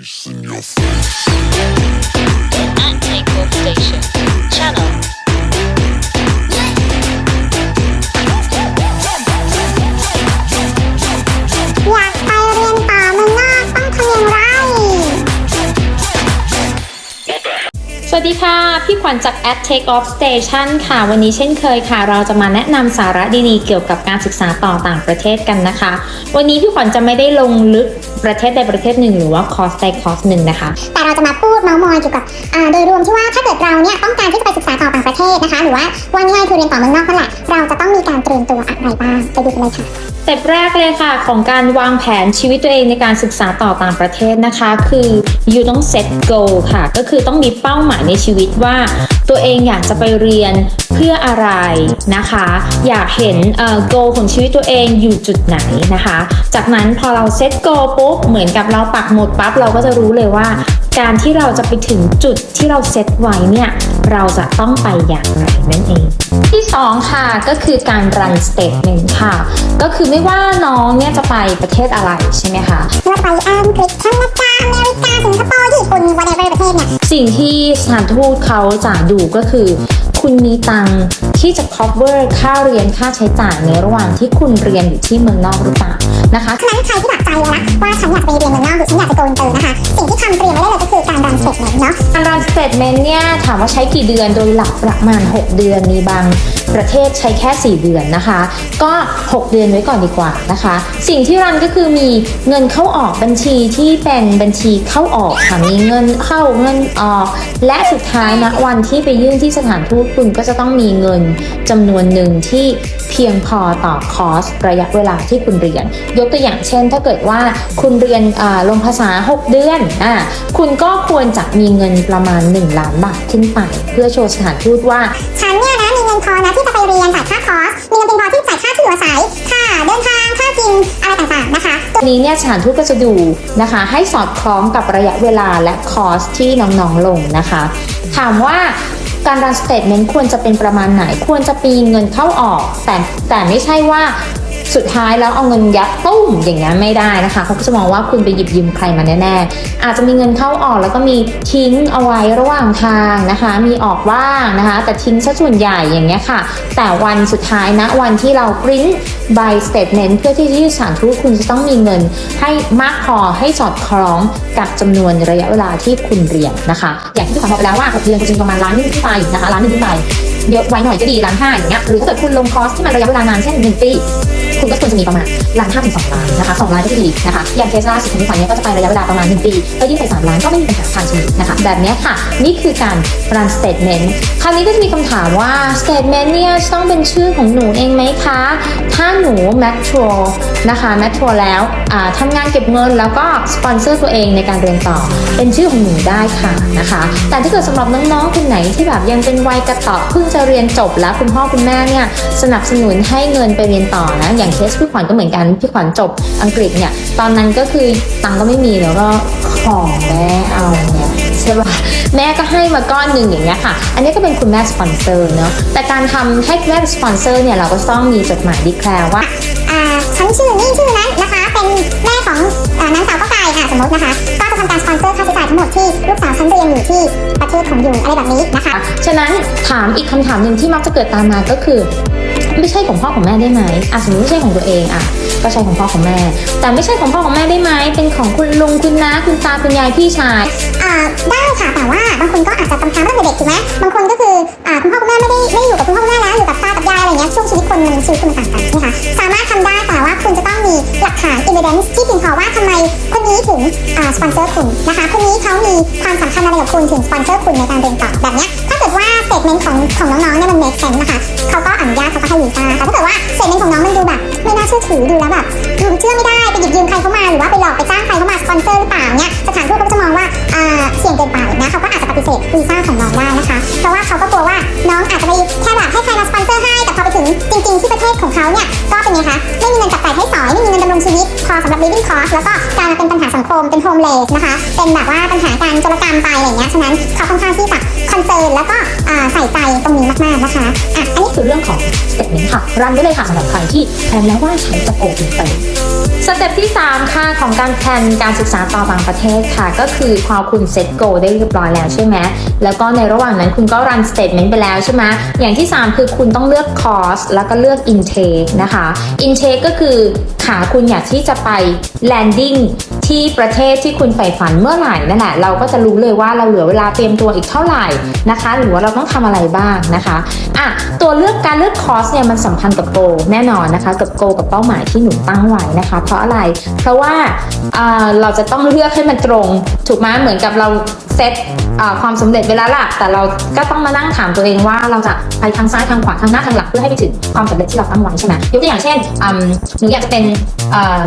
face in your face. at Station. Channel. วัสดีค่ะ พี่ขวัญจาก at Take Off Station ค่ะ วันนี้เช่นเคยค่ะ เราจะมาแนะนำสาระดีๆ เกี่ยวกับการศึกษาต่อต่างประเทศกันนะคะ วันนี้พี่ขวัญจะไม่ได้ลงลึกประเทศใดประเทศหนึ่งหรือว่าคอร์สใดคอร์สหนึ่งนะคะ แต่เราจะมาพูดเมาส์มอยเกี่ยวกับโดยรวมที่ว่าถ้าเกิดเราเนี่ยต้องการที่จะไปศึกษาต่อต่างประเทศนะคะ หรือว่าว่าง่ายคือเรียนต่อเมืองนอกนั่นแหละ เราจะต้องมีการเตรียมตัวอะไรบ้างไปดูกันเลยค่ะ เต็ปแรกเลยค่ะของการวางแผนชีวิตตัวเองในการศึกษาต่อต่างประเทศนะคะ คือ you ต้อง set goal ค่ะ ก็คือต้องมีเป้าหมายในชีวิตว่า ตัวเองอยากจะไปเรียนเพื่ออะไรนะคะ อยากเห็นเอ่อ goal ของชีวิตตัวเองอยู่จุดไหนนะคะ จากนั้นพอเรา set goal ปุ๊บเหมือนกับเราปักหมุดปั๊บเราก็จะรู้เลยว่า การที่เราจะไปถึงจุดที่เราเซตไว้เนี่ย เราจะต้องไปอย่างไรนั่นเอง ที่สองค่ะก็คือการ run statement ค่ะ ก็คือไม่ว่าน้องเนี่ยจะไปประเทศอะไรใช่ไหมคะเราไปอังกฤษแคนาดาอเมริกาสิงคโปร์ญี่ปุ่น whatever ประเทศเนี่ย สิ่งที่สถานทูตเขาจะดูก็คือ คุณมีตังค์ที่จะ cover ค่าเรียนค่าใช้จ่ายในระหว่างที่คุณเรียนอยู่ที่เมืองนอกหรือเปล่านะคะฉะนั้นใครที่หลักใจเลยนะว่าฉันอยากไปเรียนเมืองนอกหรือฉันอยากจะโกลอินเตอร์นะคะ สิ่งที่ทำเตรียมไว้ได้เลยก็คือการรันสเตทเมนต์เนาะการ run statement เนี่ยถามว่าใช้กี่เดือนโดยหลักประมาณ 6 เดือนมีบางประเทศใช้แค่ 4 เดือนนะคะ ก็ 6 เดือนไว้ก่อนดีกว่านะคะ สิ่งที่รันก็คือมีเงินเข้าออกบัญชีที่เป็นบัญชีเข้าออกค่ะมีเงินเข้าเงินออก และสุดท้ายนะวันที่ไปยื่นที่สถานทูตคุณก็จะต้องมีเงินจำนวนหนึ่งที่เพียงพอต่อคอร์สระยะเวลาที่คุณเรียน ยกตัวอย่างเช่น ถ้าเกิดว่าคุณเรียนอ่าลงภาษา 6 เดือนอ่าคุณก็ควรจะมีเงินประมาณ 1 ล้านบาทขึ้นไป เพื่อโชว์สถานทูตว่าฉันเนี่ยนะมีเงินพอนะที่จะไปเรียนจ่ายค่าคอร์สมีเงินเพียงพอที่จ่ายค่าที่อยู่อาศัยค่าเดินทางค่ากินอะไรต่างๆนะคะตัวนี้เนี่ยสถานทูตก็จะดูนะคะ ให้สอดคล้องกับระยะเวลาและคอร์สที่น้องๆลงนะคะ ถามว่า การรันสเตทเมนต์ควรจะเป็นประมาณไหน ควรจะปีเงินเข้าออก แต่แต่ไม่ใช่ว่า สุดท้ายแล้วเอาเงินยัดตุ้มอย่างนี้ยไม่ได้นะคะเขาก็จะมองว่าคุณไปหยิบยืมใครมาแน่ๆอาจจะมีเงินเข้าออกแล้วก็มีทิ้งเอาไว้ระหว่างทางนะคะ มีออกบ้างนะคะ แต่ทิ้งซะส่วนใหญ่อย่างเงี้ยค่ะ แต่วันสุดท้ายนะวันที่เราปริ้นใบสเตทเมนต์เพื่อที่จะยื่สถารทูตคุณจะต้องมีเงินให้มากพอให้สอดคล้องกับจำนวนระยะเวลาที่คุณเรียนนะคะ อย่างที่พี่ขวัญบอกไปแล้วว่า6เดือนจะมีประมาณล้านหนึงขึ้นไปนะคะล้านหนึงขึ้นไปเยอะไว้หน่อยก็ดีล้านห้าอย่างเงี้ยหรือถ้าเกิดคุณลงคอร์สที่มันระยะเวลานานเช่นหนึ่งปี คุณก็ควรจะมีประมาณล้านห้าถึงสองล้านนะคะสองล้านก็จะดีนะคะอย่างเคสล่าสุดของพี่ขวัญเนี่ยก็จะไประยะเวลาประมาณหนึ่งปีก็ยื่นไปสามล้านก็ไม่มีปัญหาทางชีวิตนะคะแบบนี้ค่ะ นี่คือการ run statement คราวนี้ก็จะมีคำถามว่า statement เนี่ยต้องเป็นชื่อของหนูเองไหมคะ ถ้าหนู metro นะคะ metro แล้วอ่าทำงานเก็บเงินแล้วก็สปอนเซอร์ตัวเองในการเรียนต่อ เป็นชื่อของหนูได้ค่ะนะคะ แต่ถ้าเกิดสำหรับน้องๆคนไหนที่แบบยังเป็นวัยกระต่อเพิ่งจะเรียนจบแล้วคุณพ่อคุณแม่เนี่ยสนับสนุนให้เงินไปเรียนต่อนะอย่างเคสพี่ขวัญก็เหมือนกันพี่ขวัญจบอังกฤษเนี่ยตอนนั้นก็คือตังค์ก็ไม่มีแล้วก็ขอแม่เอาเนี่ยใช่ปะแม่ก็ให้มาก้อนหนึ่งอย่างเงี้ยค่ะ อันนี้ก็เป็นคุณแม่สปอนเซอร์เนาะแต่การทำให้คุณแม่เป็นสปอนเซอร์เนี่ยเราก็ต้องมีจดหมายดีแคลร์ว่าอ่าฉันชื่อนี่ชื่อนั้นนะคะ เป็นแม่ของอ่านางสาวก็ไก่อะสมมตินะคะก็จะทำการสปอนเซอร์ค่าใช้จ่ายทั้งหมดที่ลูกสาวฉันเรียนอยู่ที่ประเทศของอยู่อะไรแบบนี้นะคะ ฉะนั้นถามอีกคำถามหนึ่งที่มักจะเกิดตามมาก็คือ ไม่ใช่ของพ่อของแม่ได้ไหมอะสมมติไม่ใช่ของตัวเองอะก็ใช่ของพ่อของแม่ แต่ไม่ใช่ของพ่อของแม่ได้ไหมเป็นของคุณลุงคุณน้าคุณตาคุณยายพี่ชายอ่าได้ค่ะแต่ว่าบางคนก็อาจจะกำพร้าตั้งแต่เด็กถูกไหมบางคนก็คืออ่าคุณพ่อคุณแม่ไม่ได้ไม่อยู่กับคุณพ่อคุณแม่แล้วอยู่กับตากับยายอะไรเงี้ยช่วงชีวิตคนมันชีวิตคนมันต่างกันนะคะสามารถทำได้แต่ว่าคุณจะต้องมีหลักฐาน evidence ที่เพียงพอว่าทำไมคนนี้ถึงอ่าสปอนเซอร์คุณนะคะคนนี้เขามีความสำคัญอะไรกับคุณถึงสปอนเซอร์คุณในการเรียนต่อแบบเนี้ย ถ้าเกิดว่า statement ของของน้องๆเนี่ยมัน make sense นะคะเขาก็อนุญาตเขาก็ให้วีซ่าแต่ถ้าเกิดว่า statement ของน้องมันดูแบบไม่น่าเชื่อถือดูแล้วแบบดูเชื่อไม่ได้ไปหยิบยืมใครเข้ามาหรือว่าไปหลอกไปจ้างใครเข้ามาสปอนเซอร์หรือเปล่าเนี่ยสถานทูตเขาก็จะมองว่าอ่าเสี่ยงเกินไปนะเขาก็อาจจะปฏิเสธวีซ่าของน้องได้นะคะเพราะว่าเขาก็กลัวว่าน้องอาจจะไปแค่แบบให้ใครมาสปอนเซอร์ให้แต่พอไปถึงจริง ๆที่ประเทศของเขาเนี่ยก็เป็นไงคะไม่มีเงินจับจ่ายให้สอยไม่มีเงินดำรงชีวิตพอสำหรับ living cost แล้วก็กายมาเป็นปัญหาสังคมเป็น homeless นะคะเป็นแบบว่าปัญหาการจรกรรมไปอะไรเงี้ยฉะนั้นเขาค่อนข้างที่จะคอนเซิร์นแล้วก็ ใส่ใจตรงนี้มากๆนะคะอะอันนี้คือเรื่องของ statement ค่ะรันได้เลยค่ะสำหรับใครที่แพลนแล้วว่าฉันจะโกอินเตอร์สเต็ปที่ 3 ค่ะของการแพลนการศึกษาต่อบางประเทศค่ะ ก็คือพอคุณเซ็ตโกได้เรียบร้อยแล้วใช่ไหมแล้วก็ในระหว่างนั้นคุณก็รันสเต t เมนต์ไปแล้วใช่ไหมอย่างที่ 3 คือคุณต้องเลือกคอร์สแล้วก็เลือก intake นะคะ intake ก็คือขาคุณอยากที่จะไป landing ที่ประเทศที่คุณใฝ่ฝันเมื่อไหร่นั่นแหละเราก็จะรู้เลยว่าเราเหลือเวลาเตรียมตัวอีกเท่าไหร่นะคะ หรือว่าเราต้องทำอะไรบ้างนะคะอะตัวเลือกการเลือกคอร์สเนี่ยมันสัมพันธ์กับโกแน่นอนนะคะกับโกกับเป้าหมายที่หนูตั้งไว้นะคะ เพราะอะไรเพราะว่าเราจะต้องเลือกให้มันตรง ถูกไหมเหมือนกับเรา ซตความสำเร็จเวแลาล่ะแต่เราก็ต้องมานั่งถามตัวเองว่าเราจะไปทางซ้ายทางขวาทางหน้าทางหลังเพื่อให้ไปถึงความสำเร็จที่เราตั้งไว้ใช่ไหมยกตัวอย่างเช่นหนูอยากจะเป็น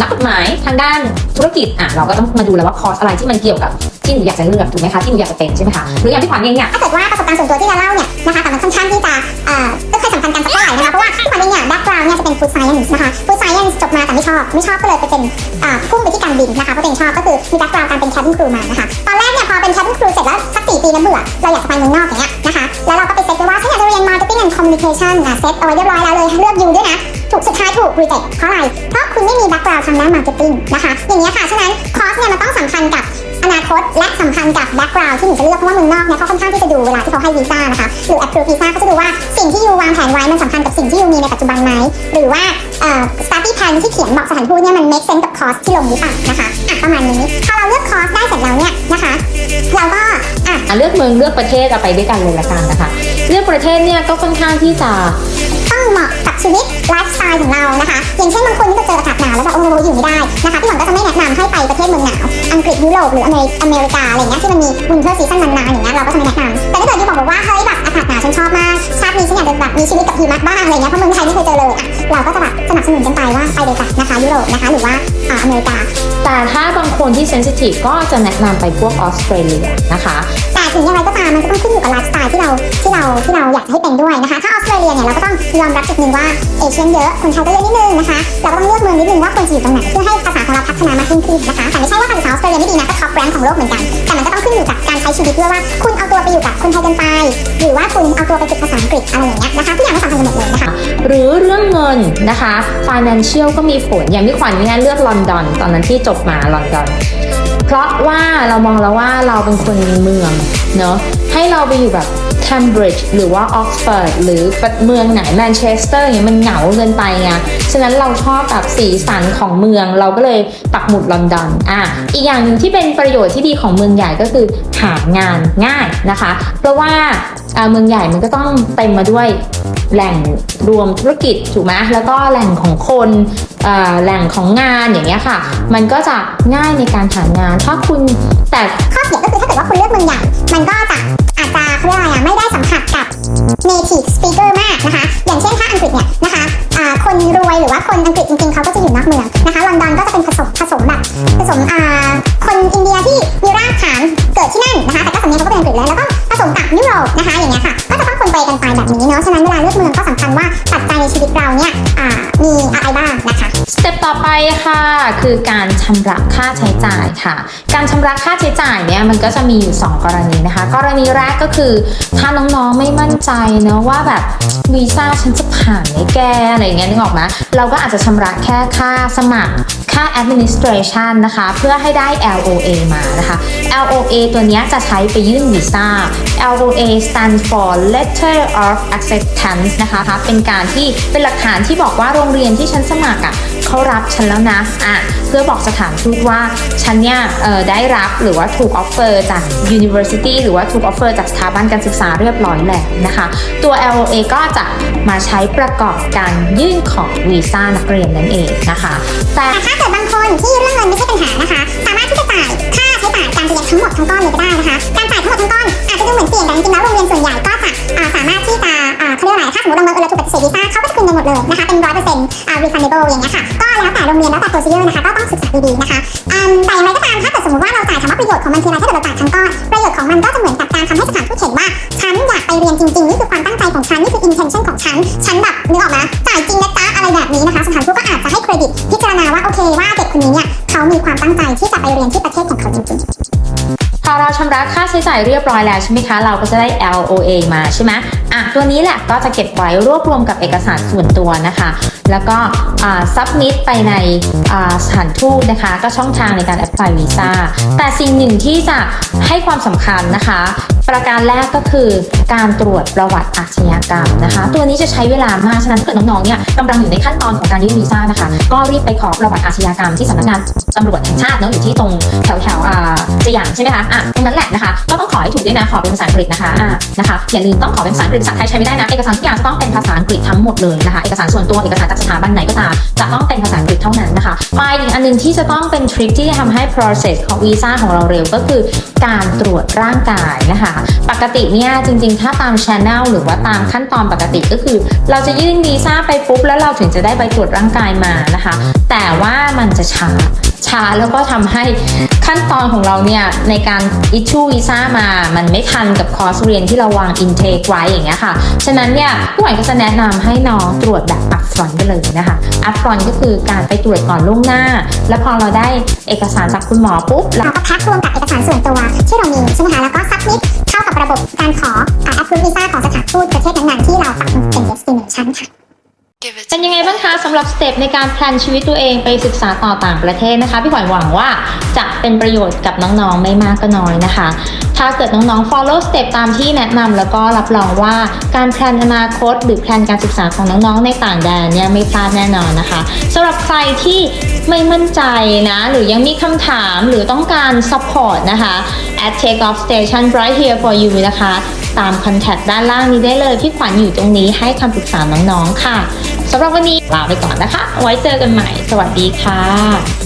นักกฎหมายทางด้านธุรกิจอะเราก็ต้องมาดูแล้วว่าคอร์สอะไรที่มันเกี่ยวกับ ที่หนูอยากจะเลือกถูกไหมคะที่หนูอยากจะเป็นใช่ไหมคะหรืออย่างที่ขวัญเองเนี่ยถ้าเกิดว่าประสบการณ์ส่วนตัวที่เราเล่าเนี่ยนะคะแต่มันค่อนข้างที่จะเอ่อไม่ค่อยสำคัญกันสักเท่าไหร่นะคะเพราะว่าที่ขวัญเองเนี่ยแบ็กกราวด์เนี่ยจะเป็นฟู้ดไซเอนส์นะคะฟู้ดไซเอนส์จบมาแต่ไม่ชอบไม่ชอบก็เลยไปเป็นอ่าพุ่งไปที่การบินนะคะเพราะตัวเองชอบก็คือมีแบ็กกราวด์การเป็นแคบินครูมานะคะตอนแรกเนี่ยพอเป็นแคบินครูเสร็จแล้วสักสี่ปีแล้วเบื่อเราอยากจะไปเมืองนอกอย่างเงี้ยนะคะแล้วเราก็ไปเซ็ตไว้ว่าฉันอยากจะเรียน marketing and communication อะเซ็ตเอาไว้เรียบร้อยแล้วเลยเลือกยูด้วยนะถูกสุดท้ายถูกรีเจ็คเพราะอะไรเพราะคุณไม่มีแบ็กกราวด์ทางด้านมาร์เก็ตติ้งนะคะอย่างเงี้ยค่ะฉะนั้นคอร์สเนี่ยมันต้องสำคัญกับอ นาคตและสำคัญกับแบ็กกราวด์ที่หนูจะเลือกเพราะว่าเมืองนอกเนี่ยเขาค่อนข้างที่จะดูเวลาที่เขาให้วีซ่านะคะหรือ approve วีซ่าเขาจะดูว่าสิ่งที่ยูวางแผนไว้มันสำคัญกับสิ่งที่ยูมีในปัจจุบันไหมหรือว่าเอ่อ study plan ที่เขียนบอกสถานทูตเนี่ยมัน make sense กับคอร์สที่ลงหรือเปล่านะคะอะประมาณนี้พอเราเลือกคอร์สได้เสร็จแล้วเนี่ยนะคะเราก็อะอะเลือกเมืองเลือกประเทศเอาไปด้วยกันเลยละกันนะคะ เลือกประเทศเนี่ยก็ค่อนข้างที่จะ เหมาะกับชีวิตไลฟ์สไตล์ของเรานะคะอย่างเช่นบางคนที่จะเจออากาศหนาวแล้วแบบโอ้โหอยู่ไม่ได้นะคะพี่หวังก็จะไม่แนะนำให้ไปประเทศเมืองหนาวอังกฤษยุโรปหรืออเมริอเมริกาอะไรเงี้ยที่มันมีวินเทอร์ซีซั่นนานๆอย่างเงี้ยเราก็จะไม่แนะนำแต่ถ้าเกิดยูบอกบอกว่าเฮ้ยแบบอากาศหนาวฉันชอบมากชาตินี้ฉันอยากจะแบบมีชีวิตกับหิมะบ้างอะไรเงี้ยเพราะเมืองไทยไม่เคยเจอเลยอะเราก็จะแบบสนับสนุนกันไปว่าไปเลยจ้ะนะคะยุโรปนะคะหรือว่าอ่าอเมริกาแต่ถ้าบางคนที่เซนซิทีฟก็จะแนะนำไปพวกออสเตรเลียนะคะ ถึงยังไงก็ตามมันก็ต้องขึ้นอยู่กับไลฟ์สไตล์ที่เราที่เราที่เราอยากให้เป็นด้วยนะคะ ถ้าออสเตรเลียเนี่ยเราก็ต้องยอมรับจุดหนึ่งว่าเอเชียนเยอะคนไทยก็เยอะนิดนึงนะคะเราก็ต้องเลือกเมืองนิดนึงว่าควรจะอยู่ตรงไหนเพื่อให้ภาษาของเราพัฒนามากขึ้นนะคะแต่ไม่ใช่ว่าภาษาออสเตรเลียไม่ดีนะก็ท็อปแรงของโลกเหมือนกันแต่มันก็ต้องขึ้นอยู่กับการใช้ชีวิตด้วยว่าคุณเอาตัวไปอยู่กับคนไทยกันไปหรือว่าคุณเอาตัวไปฝึกภาษาอังกฤษอะไรอย่างเงี้ยนะคะทุกอย่างก็สำคัญกันหมดเลยนะคะหรือเรื่องเงินนะคะ financial ก็มีผลอย่างพี่ขวัญเนี่ยเลือกลอนดอน ตอนนั้นที่จบมาลอนดอน เพราะว่าเรามองแล้วว่าเราเป็นคนเมืองเนาะให้เราไปอยู่แบบ Cambridge หรือว่า Oxford หรือเมืองไหนแมนเชสเตอร์เนี่ยมันเหงาเกินไปไงฉะนั้นเราชอบแบบสีสันของเมืองเราก็เลยปักหมุดลอนดอนอะอีกอย่างหนึ่งที่เป็นประโยชน์ที่ดีของเมืองใหญ่ก็คือหางานง่ายนะคะ เพราะว่าเมืองใหญ่มันก็ต้องเต็มมาด้วยแหล่งรวมธุรกิจถูกไหมแล้วก็แหล่งของคนแหล่งของงานอย่างเงี้ยค่ะ มันก็จะง่ายในการหางาน ถ้าคุณแต่ข้อเสียก็คือถ้าเกิดว่าคุณเลือกเมืองใหญ่มันก็ ค่ะ คือการชำระค่าใช้จ่ายค่ะ การชำระค่าใช้จ่ายเนี่ยมันก็จะมีอยู่ 2 กรณีนะคะ กรณีแรกก็คือถ้าน้องๆไม่มั่นใจเนอะว่าแบบวีซ่าฉันจะผ่านไหมแกอะไรเงี้ยนึกออกไหมเราก็อาจจะชำระแค่ค่าสมัครค่า administration นะคะ เพื่อให้ได้ LOA มานะคะ LOA ตัวนี้จะใช้ไปยื่นวีซ่า LOA stand for letter of acceptance นะคะ เป็นการที่เป็นหลักฐานที่บอกว่าโรงเรียนที่ฉันสมัครอะ เขารับฉันแล้วนะอะเพื่อบอกสถานทูตว่าฉันเนี่ยได้รับหรือว่าถูก offer จาก university หรือว่าถูก offer จากสถาบันการศึกษาเรียบร้อยแล้วนะคะ ตัว LOA ก็จะมาใช้ประกอบการยื่นของวีซ่านักเรียนนั่นเองนะคะ แต่ถ้าเกิดบางคนที่เรื่องเงินไม่ใช่ปัญหานะคะ สามารถที่จะจ่ายค่าใช้จ่ายการเรียนทั้งหมดทั้งก้อนเลยก็ได้นะคะ การจ่ายทั้งหมดทั้งก้อนอาจจะดูเหมือนเสี่ยงแต่จริงๆแล้วโรงเรียนส่วนใหญ่ก็จะาสามารถที่จะเขาเรียกว่อะไรถ้าสมมติเราเงินเราถูกปฏิเสธวีซ่าเขาก็จะคืนเงินหมดเลยนะคะเป็นร้อยเปอร์เซ็นต์ refundable อย่างเงี้ยค่ะ แล้วแต่โรงเรียนแล้วแต่ procedure นะคะก็ต้องศึกษาดีๆนะคะอืมแต่อย่างไรก็ตามถ้าเกิดสมมติว่าเราจ่ายถามว่าประโยชน์ของมันคืออะไรถ้าเกิดเราจ่ายทั้งก้อนประโยชน์ของมันก็จะเหมือนกับการทำให้สถานทูตเห็นว่า ฉันอยากไปเรียนจริงๆนี่คือความตั้งใจของฉันนี่คือ intention ของฉัน ฉันแบบนึกออกไหมจ่ายจริงนะจ๊ะอะไรแบบนี้นะคะสถานทูตก็อาจจะให้เครดิตพิจารณาว่าโอเคว่าเด็กคนนี้เนี่ยเขามีความตั้งใจที่จะไปเรียนที่ประเทศของเขาจริงๆพอเราชำระค่าใช้จ่ายเรียบร้อยแล้วใช่ไหมคะ เราก็จะได้ LOA มาใช่ไหม อะตัวนี้แหละก็จะเก็บไว้รวบรวมกับเอกสารส่วนตัวนะคะ แล้วก็อ่า submit ไปในอ่าสถานทูตนะคะ ก็ช่องทางในการแอปพลายวีซ่าแต่สิ่งหนึ่งที่จะให้ความสำคัญนะคะ ประการแรกก็คือการตรวจประวัติอาชญากรรมนะคะ ตัวนี้จะใช้เวลามากฉะนั้นถ้าเกิดน้องๆเนี่ยกำลังอยู่ในขั้นตอนของการยื่นวีซ่านะคะ ก็รีบไปขอประวัติอาชญากรรมที่สำนักงานตำรวจแห่งชาติเนาะอยู่ที่ตรงแถวแถวๆอ่าสยามใช่ไหมคะอะตรงนั้นแหละนะคะก็ต้องขอให้ถูกด้วยนะขอเป็นภาษาอังกฤษนะคะอะนะคะอย่าลืมต้องขอเป็นภาษาอังกฤษภาษาไทยใช้ไม่ได้นะเอกสารทุกอย่างจะต้องเป็นภาษาอังกฤษทั้งหมดเลยนะคะเอกสารส่วนตัวเอกสารจากสถาบันไหนก็ตามจะต้องเป็นภาษาอังกฤษเท่านั้นนะคะมาอีกอันหนึงที่จะต้องเป็นทริคที่จะทำให้ process ของวีซ่าของเราเร็วก็คือ การตรวจร่างกายนะคะปกติเนี่ยจริงๆ ถ้าตาม channel หรือว่าตามขั้นตอนปกติก็คือ เราจะยื่นวีซ่าไปปุ๊บแล้วเราถึงจะได้ใบตรวจร่างกายมานะคะ แต่ว่ามันจะช้าช้าแล้วก็ทำให้ขั้นตอนของเราเนี่ยในการ issue วีซ่ามา มันไม่ทันกับคอร์สเรียนที่เราวาง intake ไว้อย่างเงี้ยค่ะ ฉะนั้นเนี่ยผู้ใหญ่ก็จะแนะนำให้น้องตรวจแบบ upfront ไปเลยนะคะ upfront ก็คือการไปตรวจก่อนล่วงหน้า แล้วพอเราได้เอกสารจากคุณหมอปุ๊บเราก็แพ็ครวมกับเอกสารส่วนตัวที่เรามีใช่ไหมคะแล้วก็ซับมิดเข้า กับระบบการขออ่า approve visa ของสถานทูตประเทศนั้นๆที่เราปักเป็น destination ค่ะ เป็นยังไงบ้างคะสำหรับสเต็ปในการแพลนชีวิตตัวเองไปศึกษาต่อต่างประเทศนะคะ พี่ขวัญหวังว่าจะเป็นประโยชน์กับน้องๆไม่มากก็น้อยนะคะ ถ้าเกิดน้องๆ follow step ตามที่แนะนำแล้วก็รับรองว่าการแพลนอนาคต หรือแพลนการศึกษาของน้องๆในต่างแดนเนี่ยไม่พลาดแน่นอนนะคะสำหรับใครที่ไม่มั่นใจนะ หรือยังมีคำถามหรือต้องการ support นะคะ at take off station right here for you นะคะ ตามคอนแทคด้านล่างนี้ได้เลยพี่ขวัญอยู่ตรงนี้ให้คำปรึกษาน้องๆค่ะ สำหรับวันนี้ลาไปก่อนนะคะ ไว้เจอกันใหม่ สวัสดีค่ะ